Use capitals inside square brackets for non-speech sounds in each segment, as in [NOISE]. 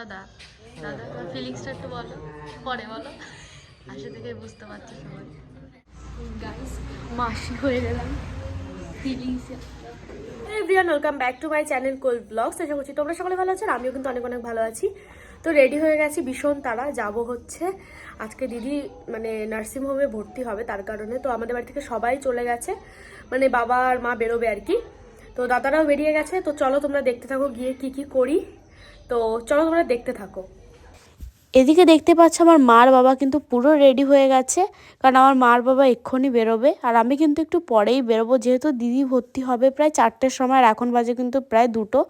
দাদা। দাদা, তোমার ফিলিংসটা একটু বলো। পরে বলো। আসে থেকে বুঝতে পারছি সবাই। মাসি হয়ে গেলাম feelings everyone welcome back to my channel Kol blogs আশা করছি তোমরা সকলে ভালো আছো আমিও কিন্তু অনেক অনেক ভালো আছি। তো রেডি হয়ে গেছি ভীষণ তারা। যাব হচ্ছে। আজকে দিদি মানে নার্সিং হোমে ভর্তি হবে, তার কারণে তো আমাদের বাড়ি থেকে সবাই চলে গেছে। মানে বাবা আর মা বেরোবে আর কি। তো দাদারাও বেরিয়ে গেছে। তো চলো তোমরা দেখতে থাকো গিয়ে কি কি করি। তো চলো তোমরা দেখতে থাকো। এদিকে দেখতে পাচ্ছ আমার মার বাবা কিন্তু পুরো রেডি হয়ে গেছে, কারণ আমার মার বাবা এক্ষুনি বেরোবে, আর আমি কিন্তু একটু পরেই বেরোবো, যেহেতু দিদি ভর্তি হবে প্রায় চারটের সময়, আর এখন বাজে কিন্তু প্রায় দুটো,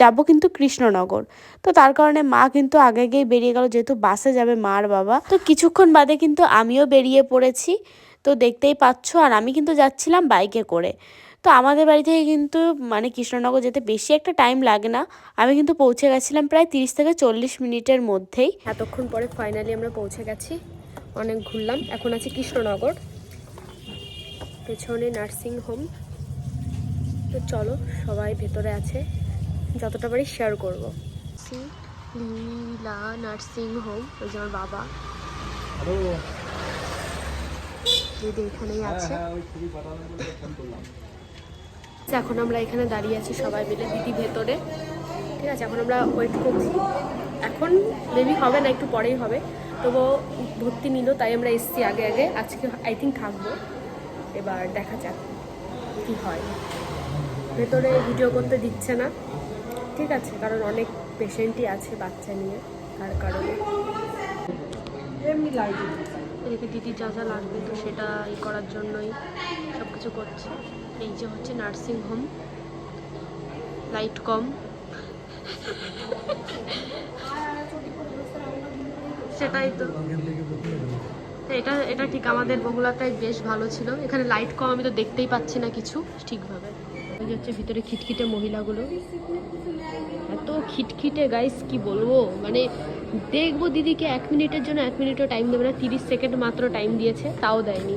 যাব কিন্তু কৃষ্ণনগর। তো তার কারণে মা কিন্তু আগে আগেই বেরিয়ে গেল, যেহেতু বাসে যাবে মার বাবা। তো কিছুক্ষণ বাদে কিন্তু আমিও বেরিয়ে পড়েছি তো দেখতেই পাচ্ছ আর আমি কিন্তু যাচ্ছিলাম বাইকে করে। তো আমাদের বাড়ি থেকে কিন্তু মানে কৃষ্ণনগর যেতে বেশি একটা টাইম লাগে না। আমি কিন্তু পৌঁছে গেছিলাম প্রায় তিরিশ থেকে চল্লিশ মিনিটের মধ্যেই। এতক্ষণ পরে ফাইনালি আমরা পৌঁছে গেছি। অনেক ঘুরলাম। এখন আছি কৃষ্ণনগর। পেছনে নার্সিং হোম তো চলো সবাই ভেতরে আছে। যতটা পারি শেয়ার করব। লীলা নার্সিং হোম ওই যে আমার বাবা। দিদি এখানেই আছে। আচ্ছা, এখন আমরা এখানে দাঁড়িয়ে আছি সবাই মিলে দিদি ভেতরে। ঠিক আছে এখন আমরা ওয়েট করছি। এখন বেবি হবে না একটু পরেই হবে। তবুও ভর্তি নিল তাই আমরা এসছি আগে আগে। আজকে আই থিঙ্ক থাকব। এবার দেখা যাক কি হয়। ভেতরে ভিডিও করতে দিচ্ছে না। ঠিক আছে কারণ অনেক পেশেন্টই আছে বাচ্চা নিয়ে তার কারণে। এদিকে দিদি যা যা লাগবে তো সেটা ই করার জন্যই সব কিছু করছে। এই যে হচ্ছে নার্সিং হোম লাইট কম। সেটাই তো। এটা এটা ঠিক, আমাদের বহুলাটাই বেশ ভালো ছিল। এখানে লাইট কম আমি তো দেখতেই পাচ্ছি না কিছু ঠিকভাবে। এই যে হচ্ছে ভিতরে খিটখিটে মহিলাগুলো। এত খিটখিটে গাইস কি বলব? মানে দেখব দিদিকে এক মিনিটের জন্য, এক মিনিটও টাইম দেবে না, তিরিশ সেকেন্ড মাত্র টাইম দিয়েছে, তাও দেয়নি।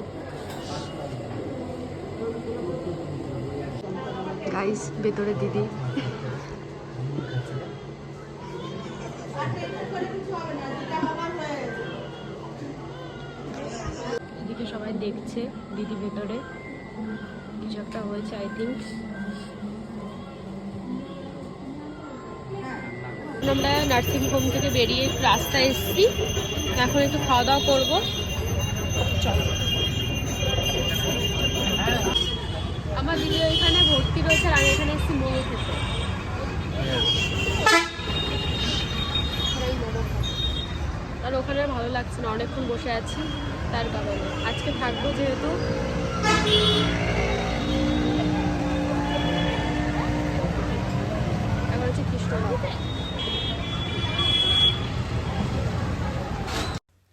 গাইস ভেতরে দিদি। এদিকে সবাই দেখছে, দিদি ভেতরে। কিছু একটা হয়েছে আই থিঙ্ক আমরা নার্সিং হোম থেকে বেরিয়ে রাস্তায় এসেছি। এখন একটু খাওয়া দাওয়া করব। চলো। আমার দিদি ওইখানে ভর্তি রয়েছে, আর আমি এখানে এসেছি মোমো খেতে। আর ওখানে ভালো লাগছে না, অনেকক্ষণ বসে আছি, তার কারণে। আজকে থাকব যেহেতু।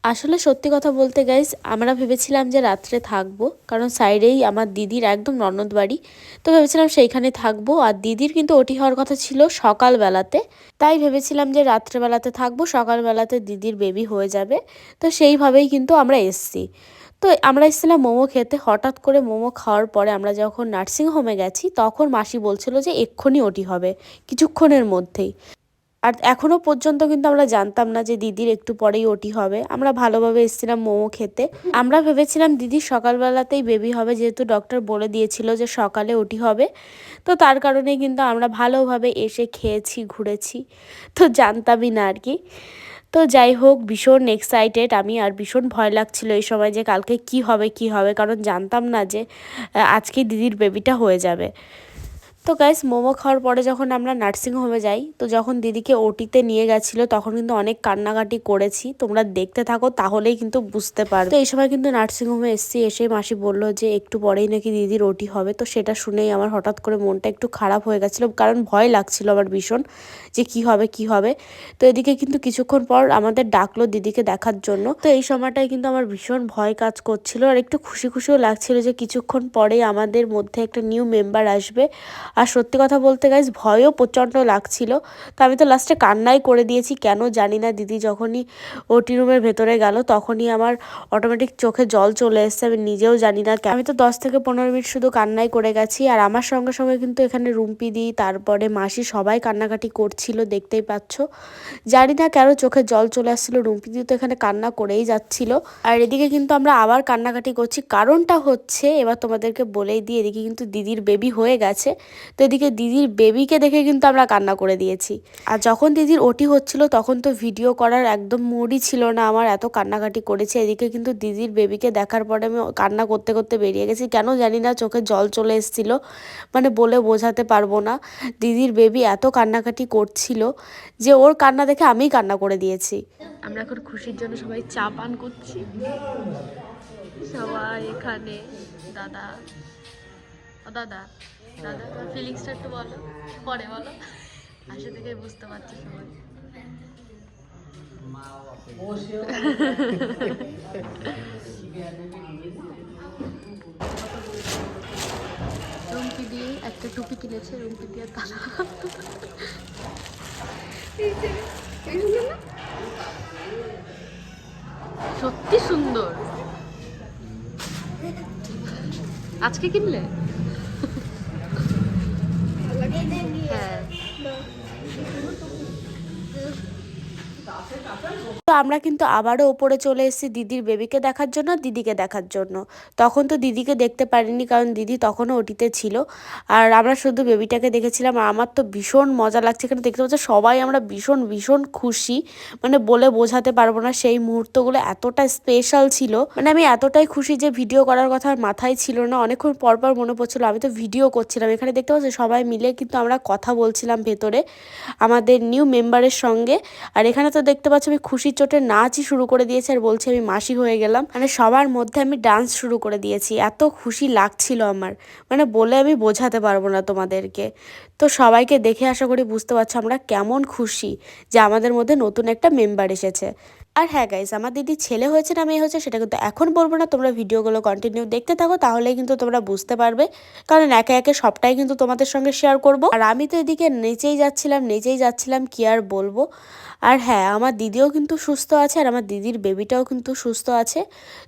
আসলে সত্যি কথা বলতে গাইস আমরা ভেবেছিলাম যে রাত্রে থাকব, কারণ সাইডেই আমার দিদির একদম ননদ বাড়ি, তো ভেবেছিলাম সেইখানে থাকব, আর দিদির কিন্তু ওটি হওয়ার কথা ছিল সকালবেলাতে, তাই ভেবেছিলাম যে রাত্রেবেলাতে থাকব, সকালবেলাতে দিদির বেবি হয়ে যাবে, তো সেইভাবেই কিন্তু আমরা এসছি। তো আমরা এসেছিলাম মোমো খেতে, হঠাৎ করে মোমো খাওয়ার পরে আমরা যখন নার্সিং হোমে গেছি, তখন মাসি বলছিল যে এক্ষুনি ওটি হবে, কিছুক্ষণের মধ্যেই। আর এখনও পর্যন্ত কিন্তু আমরা জানতাম না যে দিদির একটু পরেই ওটি হবে। আমরা ভালোভাবে এসেছিলাম মোমো খেতে। আমরা ভেবেছিলাম দিদির সকালবেলাতেই বেবি হবে, যেহেতু ডক্টর বলে দিয়েছিল যে সকালে ওটি হবে। তো তার কারণে কিন্তু আমরা ভালোভাবে এসে খেয়েছি, ঘুরেছি। তো জানতামই না আর কি। তো যাই হোক, ভীষণ এক্সাইটেড আমি আর ভীষণ ভয় লাগছিল এই সময় যে কালকে কি হবে কি হবে, কারণ জানতাম না যে আজকে দিদির বেবিটা হয়ে যাবে। তো গাইস মোমো খাওয়ার পরে যখন আমরা নার্সিং হোমে যাই, তো যখন দিদিকে ওটিতে নিয়ে গেছিল, তখন কিন্তু অনেক কান্নাকাটি করেছি। তোমরা দেখতে থাকো, তাহলেই কিন্তু বুঝতে পারবে। তো এই সময় কিন্তু নার্সিং হোমে এসছি, এসে মাসি বলল যে, একটু পরেই নাকি দিদির ওটি হবে। তো সেটা শুনেই আমার হঠাৎ করে মনটা একটু খারাপ হয়ে গেছিল, কারণ ভয় লাগছিল আমার ভীষণ যে, কি হবে কি হবে? তো এদিকে কিন্তু কিছুক্ষণ পর আমাদের ডাকলো দিদিকে দেখার জন্য। তো এই সময়টায় কিন্তু আমার ভীষণ ভয় কাজ করছিল, আর একটু খুশি খুশিও লাগছিল যে, কিছুক্ষণ পরেই আমাদের মধ্যে একটা নিউ মেম্বার আসবে। আর সত্যি কথা বলতে গাইজ ভয়ও প্রচণ্ড লাগছিল। তো আমি তো লাস্টে কান্নাই করে দিয়েছি, কেন জানি না, দিদি যখনই ওটি রুমের ভেতরে গেল, তখনই আমার অটোমেটিক চোখে জল চলে এসছে, আমি নিজেও জানি না। আমি তো দশ থেকে পনেরো মিনিট শুধু কান্নাই করে গেছি, আর আমার সঙ্গে সঙ্গে কিন্তু এখানে রুম্পি দিই তারপরে মাসি সবাই কান্নাকাটি করছিল, দেখতেই পাচ্ছ। জানি না কেন চোখে জল চলে আসছিল, রুম্পি দি তো এখানে কান্না করেই যাচ্ছিল। আর এদিকে কিন্তু আমরা আবার কান্নাকাটি করছি, কারণটা হচ্ছে, এবার তোমাদেরকে বলেই দিই, এদিকে কিন্তু দিদির বেবি হয়ে গেছে। তো এদিকে দিদির বেবিকে দেখে কিন্তু আমরা কান্না করে দিয়েছি। আর যখন দিদির ওটি হচ্ছিল, তখন তো ভিডিও করার একদম মুডই ছিল না। আমার এত কান্নাকাটি করেছে। এদিকে কিন্তু দিদির বেবিকে দেখার পরে আমি কান্না করতে করতে বেরিয়ে গেছি। কেন জানি না, চোখে জল চলে এসেছিল। মানে বলে বোঝাতে পারব না। দিদির বেবি এত কান্নাকাটি করছিল যে ওর কান্না দেখে আমিই কান্না করে দিয়েছি। আমরা এখন খুশির জন্য সবাই চা পান করছি। সবাই এখানে, দাদা। ও দাদা দাদা ফিলিংসটা একটু বলো, পরে বলো। আসে থেকে বুঝতে পারছি সবাই। রুমকি দিয়ে একটা টুপি কিনেছে রুমকি দিয়ে তারা সত্যি সুন্দর। আজকে কিনলে? হ্যাঁ তো আমরা কিন্তু আবারও ওপরে চলে এসেছি দিদির বেবিকে দেখার জন্য, দিদিকে দেখার জন্য। তখন তো দিদিকে দেখতে পারিনি, কারণ দিদি তখনও ওটিতে ছিল। আর আমরা শুধু বেবিটাকে দেখেছিলাম, আর আমার তো ভীষণ মজা লাগছে। এখানে দেখতে পাচ্ছি, সবাই আমরা ভীষণ ভীষণ খুশি। মানে বলে বোঝাতে পারব না সেই মুহূর্তগুলো এতটা স্পেশাল ছিল। মানে আমি এতটাই খুশি যে ভিডিও করার কথা মাথায় ছিল না। অনেকক্ষণ পর পর মনে পড়ছিল, আমি তো ভিডিও করছিলাম। এখানে দেখতে পাচ্ছি, সবাই মিলে কিন্তু আমরা কথা বলছিলাম ভেতরে, আমাদের নিউ মেম্বারের সঙ্গে। আর এখানে তো দেখতে পাচ্ছি, আমি খুশির চোটে নাচই শুরু করে দিয়েছে আর বলছে আমি মাসি হয়ে গেলাম। মানে সবার মধ্যে আমি ডান্স শুরু করে দিয়েছি। এত খুশি লাগছিল আমার। মানে বলে আমি বোঝাতে পারব না তোমাদেরকে। তো সবাইকে দেখে আশা করি বুঝতে পারছ আমরা কেমন খুশি যে আমাদের মধ্যে নতুন একটা মেম্বার এসেছে। আর হ্যাঁ গাইস আমার দিদি ছেলে হয়েছে না মেয়ে হয়েছে, সেটা কিন্তু এখন বলব না। তোমরা ভিডিওগুলো কন্টিনিউ দেখতে থাকো, তাহলেই কিন্তু তোমরা বুঝতে পারবে। কারণ একে একে সবটাই কিন্তু তোমাদের সঙ্গে শেয়ার করব। আর আমি তো এদিকে নেচেই যাচ্ছিলাম নেচেই যাচ্ছিলাম, কি আর বলব? আর হ্যাঁ আমার দিদিও কিন্তু সুস্থ আছে, আর আমার দিদির বেবিটাও কিন্তু সুস্থ আছে।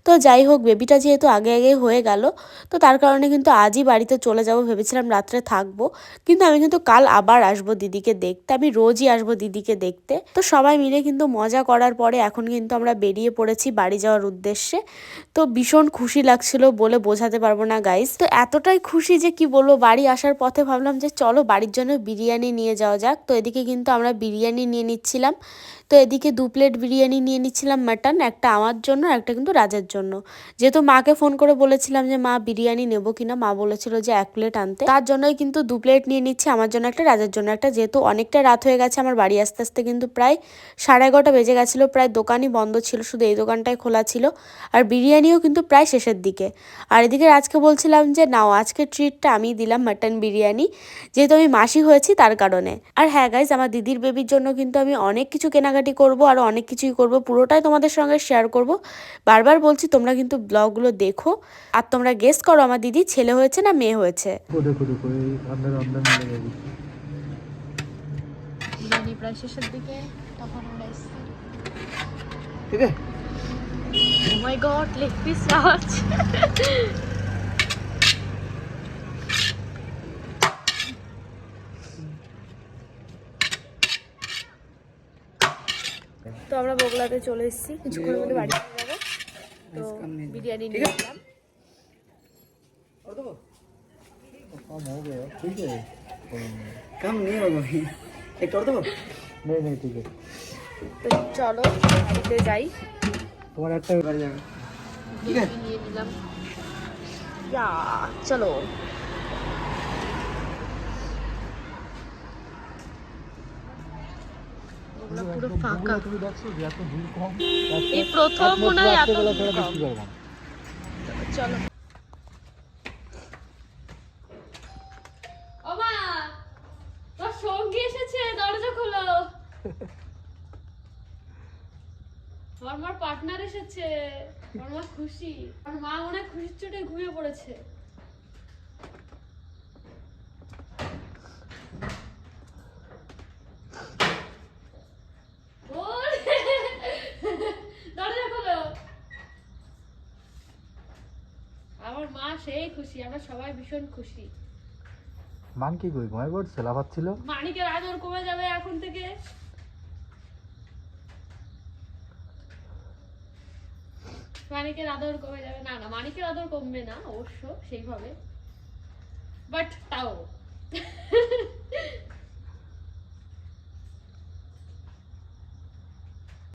তো যাই হোক বেবিটা যেহেতু আগে আগে হয়ে গেল, তো তার কারণে কিন্তু আজই বাড়িতে চলে যাব, ভেবেছিলাম রাত্রে থাকব। কিন্তু আমি কিন্তু কাল আবার আসব দিদিকে দেখতে, আমি রোজই আসব দিদিকে দেখতে। তো সবাই মিলে কিন্তু মজা করার পরে এখন কিন্তু আমরা বেরিয়ে পড়েছি বাড়ি যাওয়ার উদ্দেশ্যে। তো ভীষণ খুশি লাগছিল বলে বোঝাতে পারব না গাইস তো এতটাই খুশি যে কি বলব, বাড়ি আসার পথে ভাবলাম যে চলো বাড়ির জন্য বিরিয়ানি নিয়ে যাওয়া যাক। তো এদিকে কিন্তু আমরা বিরিয়ানি নিয়ে নিচ্ছিলাম। তো এদিকে দু প্লেট বিরিয়ানি নিয়ে নিচ্ছিলাম মাটন, একটা আমার জন্য একটা কিন্তু রাজার জন্য। যেহেতু মাকে ফোন করে বলেছিলাম যে, মা, বিরিয়ানি নেব কিনা? মা বলেছিল যে, এক প্লেট আনতে। তার জন্যই কিন্তু দু প্লেট নিয়ে নিচ্ছি, আমার জন্য একটা, রাজার জন্য একটা। যেহেতু অনেকটা রাত হয়ে গেছে, আমার বাড়ি আসতে আসতে কিন্তু প্রায় সাড়ে এগারোটা বেজে গেছিল, প্রায় দোকানই বন্ধ ছিল শুধু এই দোকানটাই খোলা ছিল। আর বিরিয়ানিও কিন্তু প্রায় শেষের দিকে। আর এদিকে আজকে বলছিলাম যে নাও আজকে ট্রিটটা আমি দিলাম মাটন বিরিয়ানি। যেহেতু আমি মাসি হয়েছি তার কারণে। আর হ্যাঁ গাইজ আমার দিদির বেবির জন্য কিন্তু আমি অনেক কিছু কেনাকাটি করব আর অনেক কিছুই করব। পুরোটাই তোমাদের সঙ্গে শেয়ার করব। বারবার বলছি তোমরা কিন্তু ব্লগগুলো দেখো। আর তোমরা গেস করো আমার দিদি ছেলে হয়েছে না মেয়ে হয়েছে? প্রায় শেষের দিকে তখন আমরা ठीक है oh my God leg piece আওয়াজ তো আমরা বগলাতে চলে এসেছি কিছুক্ষণের মধ্যে বাড়ি চলে যাবো তো বিরিয়ানি নিয়ে নিলাম कम हो गया ठीक है कम नहीं होगा भाई एक और दो नहीं नहीं ठीक है তো চলো বাড়িতে যাই। তোমার একটা বাড়ি যাবে। চলো। এই প্রথম মনে হয় চলো। ও এসেছে দরজা খোলো। [LAUGHS] আমার পার্টনার এসেছে। আমার খুশি। আমার মা অনেক খুশির চোটে ঘুমিয়ে পড়েছে। সেই খুশি আমরা সবাই ভীষণ খুশি। পড়ছে? মানিকের আদর কমে যাবে এখন থেকে। মানিকের আদর কমে যাবে। না না মানিকের আদর কমবে না অবশ্য সেইভাবে। বাট তাও।